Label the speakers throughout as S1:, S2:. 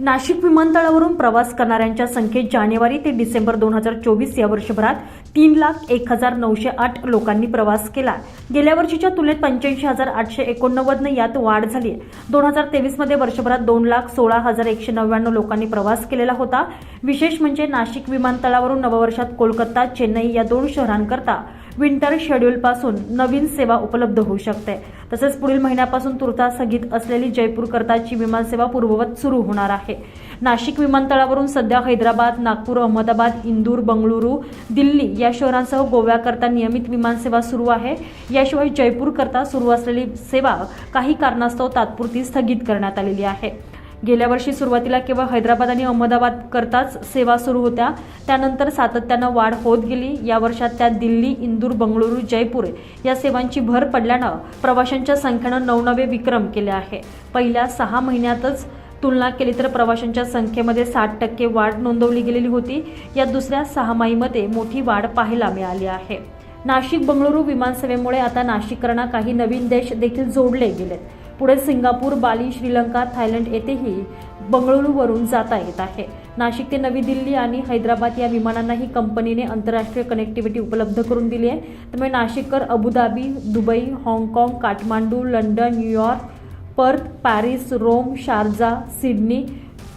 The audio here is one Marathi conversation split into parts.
S1: नाशिक विमानतळावरून प्रवास करणाऱ्यांच्या संख्येत जानेवारी ते डिसेंबर दोन हजार चोवीस या वर्षभरात तीन लाख एक हजार नऊशे आठ लोकांनी प्रवास केला. गेल्या वर्षीच्या तुलनेत पंच्याऐंशी हजार आठशे एकोणनव्वदनं यात वाढ झाली दोन हजार तेवीसमध्ये वर्षभरात दोन लाख सोळा हजार एकशे नव्याण्णव लोकांनी प्रवास केलेला होता. विशेष म्हणजे नाशिक विमानतळावरून नववर्षात कोलकाता चेन्नई या दोन शहरांकरता विंटर शेड्यूलपासून नवीन सेवा उपलब्ध होऊ शकते. तसेच पुढील महिन्यापासून तुर्ता स्थगित असलेली जयपूर करताची विमानसेवा पूर्ववत सुरू होणार आहे. नाशिक विमानतळावरून सध्या हैदराबाद नागपूर अहमदाबाद इंदूर बंगळुरू दिल्ली या शहरांसह गोव्याकरता नियमित विमानसेवा सुरू आहे. याशिवाय जयपूरकरता सुरू असलेली सेवा काही कारणास्तव तात्पुरती स्थगित करण्यात आलेली आहे. गेल्या वर्षी सुरुवातीला केवळ हैदराबाद आणि अहमदाबाद करताच सेवा सुरू होत्या. त्यानंतर सातत्यानं वाढ होत गेली. या वर्षात त्या दिल्ली इंदूर बंगळुरू जयपूर या सेवांची भर पडल्यानं प्रवाशांच्या संख्येनं नवनवे विक्रम केले आहे. पहिल्या सहा महिन्यातच तुलना केली तर प्रवाशांच्या संख्येमध्ये साठ टक्के वाढ नोंदवली गेलेली होती. या दुसऱ्या सहामाहीमध्ये मोठी वाढ पाहायला मिळाली आहे. नाशिक बंगळुरू विमानसेवेमुळे आता नाशिककरांना काही नवीन देश देखील जोडले गेलेत. पुढे सिंगापूर बाली श्रीलंका थायलंड येथेही बंगळुरूवरून जाता येत आहे. नाशिक ते नवी दिल्ली आणि हैदराबाद या विमानांनाही कंपनीने आंतरराष्ट्रीय कनेक्टिव्हिटी उपलब्ध करून दिली आहे. त्यामुळे नाशिककर अबुधाबी दुबई हाँगकाँग Kathmandu London New York Perth Paris Rome Sharjah Sydney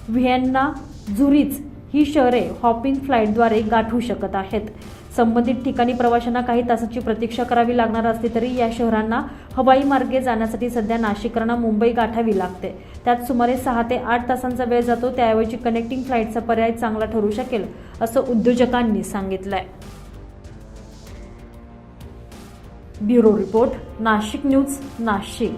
S1: Vienna Zurich ही शहरे हॉपिंग फ्लाईटद्वारे गाठू शकत आहेत. संबंधित ठिकाणी प्रवाशांना काही तासाची प्रतीक्षा करावी लागणार असली तरी या शहरांना हवाई मार्गे जाण्यासाठी सध्या नाशिकरांना मुंबई गाठावी लागते. त्यात सुमारे सहा ते आठ तासांचा वेळ जातो त्याऐवजी कनेक्टिंग फ्लाईटचा पर्याय चांगला ठरू शकेल असं उद्योजकांनी सांगितलंय. Bureau report Nashik news Nashik.